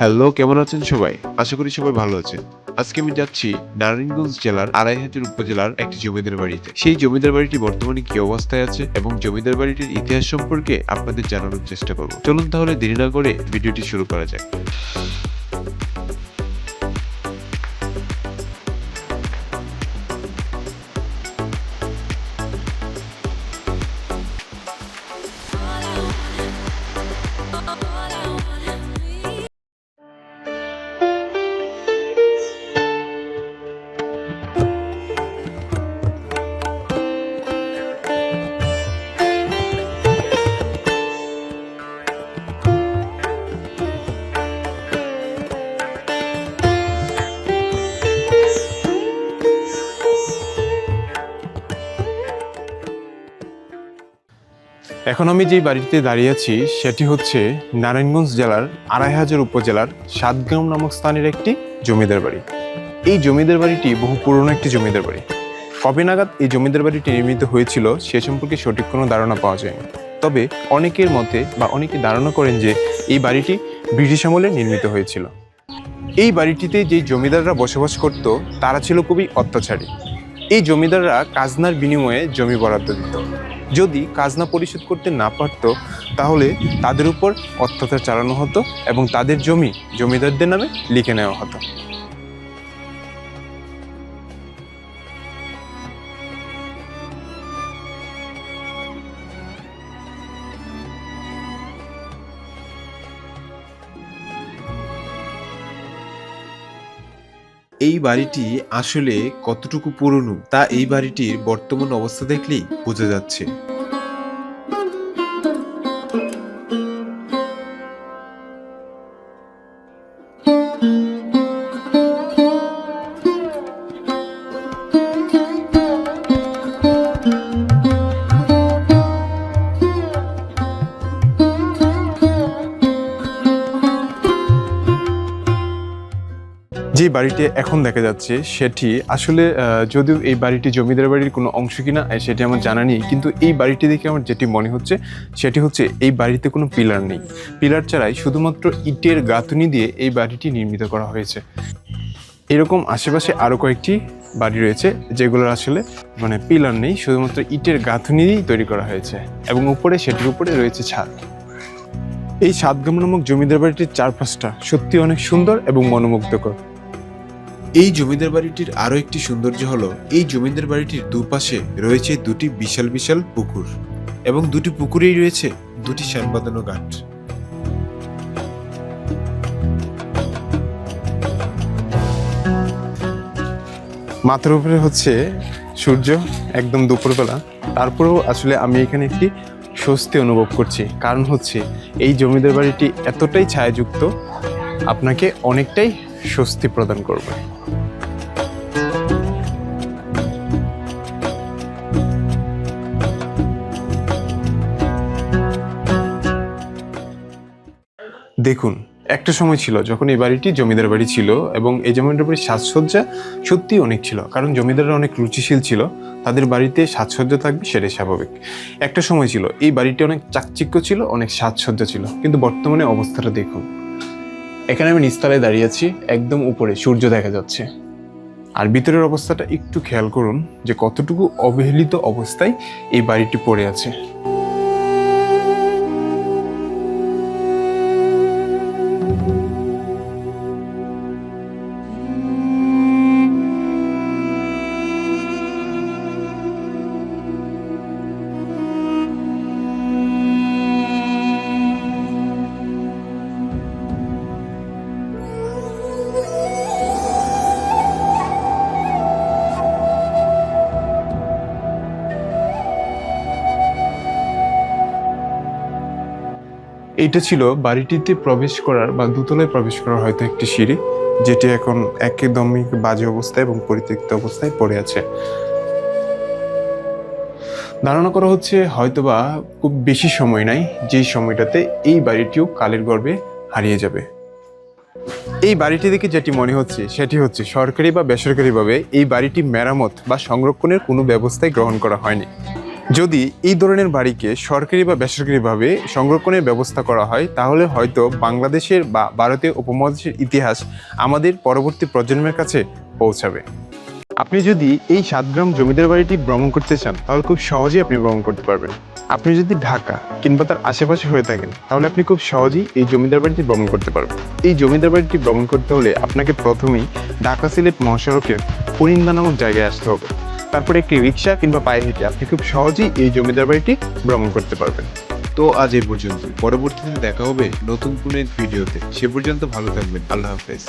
Hello, কেমন আছেন সবাই? আশা করি সবাই ভালো আছেন। আজকে আমি যাচ্ছি নারায়ণগঞ্জ জেলার আড়াইহাজার উপজেলার একটি জমিদার বাড়িতে। সেই জমিদার বাড়িটি বর্তমানে কি অবস্থায় আছে এবং জমিদার বাড়িটির ইতিহাস সম্পর্কে আপনাদের জানানোর চেষ্টা করব। চলুন তাহলে দেরি না করে ভিডিওটি শুরু করা যাক। এখন আমি যেই বাড়িতে দাঁড়িয়ে আছি, সেটি হচ্ছে নারায়ণগঞ্জ জেলার আড়াই হাজার উপজেলার সাতগ্রাম নামক স্থানের একটি জমিদার বাড়ি। এই জমিদার বাড়িটি বহু পুরনো একটি জমিদার বাড়ি। কবে নাগাদ এই জমিদার বাড়িটি নির্মিত হয়েছিল, সে সম্পর্কে সঠিক কোনো ধারণা পাওয়া যায়নি। তবে অনেকের মতে বা অনেকে ধারণা করেন যে এই বাড়িটি ব্রিটিশ আমলে নির্মিত হয়েছিল। এই বাড়িটিতে যে জমিদাররা বসবাস করত, তারা ছিল খুবই অত্যাচারী। এই জমিদাররা কাজনার বিনিময়ে জমি বরাদ্দ দিত। যদি কাজনা পরিশোধ করতে না পারত, তাহলে তাদের উপর অত্যাচার চালানো হতো এবং তাদের জমি জমিদারদের নামে লিখে নেওয়া হতো। এই বাড়িটি আসলে কতটুকু পুরনো তা এই বাড়িটির বর্তমান অবস্থা দেখলেই বোঝা যাচ্ছে। যে বাড়িটি এখন দেখা যাচ্ছে সেটি আসলে যদিও এই বাড়িটি জমিদার বাড়ির কোনো অংশ কিনা সেটি আমার জানা নেই, কিন্তু এই বাড়িটি দেখে আমার যেটি মনে হচ্ছে, সেটি হচ্ছে এই বাড়িতে কোনো পিলার নেই। পিলার ছাড়াই শুধুমাত্র ইটের গাঁথুনি দিয়ে এই বাড়িটি নির্মিত করা হয়েছে। এরকম আশেপাশে আরও কয়েকটি বাড়ি রয়েছে, যেগুলোর আসলে মানে পিলার নেই, শুধুমাত্র ইটের গাঁথুনি দিয়েই তৈরি করা হয়েছে, এবং উপরে সেটির উপরে রয়েছে ছাদ। এই সাতগাম নামক জমিদার বাড়িটির চারপাশটা সত্যি অনেক সুন্দর এবং মনোমুগ্ধকর। এই জমিদার বাড়িটির আরও একটি সৌন্দর্য হলো, এই জমিদার বাড়িটির দুপাশে রয়েছে দুটি বিশাল বিশাল পুকুর এবং দুটি পুকুরেই রয়েছে দুটি শ্যাম বাঁধানো ঘাট। মাথার উপরে হচ্ছে সূর্য একদম দুপুরবেলা। তারপরেও আসলে আমি এখানে একটি স্বস্তি অনুভব করছি। কারণ হচ্ছে এই জমিদার বাড়িটি এতটাই ছায়াযুক্ত, আপনাকে অনেকটাই স্বস্তি প্রদান করবে। দেখুন, একটা সময় ছিল যখন এই বাড়িটি জমিদার বাড়ি ছিল এবং এই জমিদার বাড়ির সাজসজ্জা সত্যিই অনেক ছিল, কারণ জমিদাররা অনেক রুচিশীল ছিল, তাদের বাড়িতে সাজসজ্জা থাকবে সেটাই স্বাভাবিক। একটা সময় ছিল, এই বাড়িটি অনেক চাকচিক্য ছিল, অনেক সাজসজ্জা ছিল, কিন্তু বর্তমানে অবস্থাটা দেখুন। এখানে আমি নিস্তালায় দাঁড়িয়ে আছি, একদম উপরে সূর্য দেখা যাচ্ছে। আর ভিতরের অবস্থাটা একটু খেয়াল করুন যে কতটুকু অবহেলিত অবস্থায় এই বাড়িটি পড়ে আছে। এইটা ছিল বাড়িটিতে প্রবেশ করার বা দোতলায় প্রবেশ করার হয়তো একটি সিঁড়ি, যেটি এখন একদমই বাজে অবস্থায় এবং পরিত্যক্ত অবস্থায় পড়ে আছে। ধারণা করা হচ্ছে হয়তোবা খুব বেশি সময় নাই যেই সময়টাতে এই বাড়িটিও কালের গর্ভে হারিয়ে যাবে। এই বাড়িটি দেখে যেটি মনে হচ্ছে, সেটি হচ্ছে সরকারি বা বেসরকারিভাবে এই বাড়িটি মেরামত বা সংরক্ষণের কোনো ব্যবস্থাই গ্রহণ করা হয়নি। যদি এই ধরনের বাড়িকে সরকারি বা বেসরকারিভাবে সংরক্ষণের ব্যবস্থা করা হয়, তাহলে হয়তো বাংলাদেশের বা ভারতীয় উপমহাদেশের ইতিহাস আমাদের পরবর্তী প্রজন্মের কাছে পৌঁছাবে। আপনি যদি এই সাতগ্রাম জমিদার বাড়িটি ভ্রমণ করতে চান, তাহলে খুব সহজেই আপনি ভ্রমণ করতে পারবেন। আপনি যদি ঢাকা কিংবা তার আশেপাশে হয়ে থাকেন, তাহলে আপনি খুব সহজেই এই জমিদার বাড়িটি ভ্রমণ করতে পারবেন। এই জমিদার বাড়িটি ভ্রমণ করতে হলে আপনাকে প্রথমেই ঢাকা সিলেট মহাসড়কের পরিন্দা নামক জায়গায় আসতে হবে। তারপরে একটি রিক্সা কিংবা পায়ে হেঁটে আপনি খুব সহজেই এই জমিদার বাড়িটি ভ্রমণ করতে পারবেন। তো আজ এই পর্যন্ত পরবর্তীতে দেখা হবে নতুন কোনো ভিডিওতে। সে পর্যন্ত ভালো থাকবেন। আল্লাহ হাফেজ।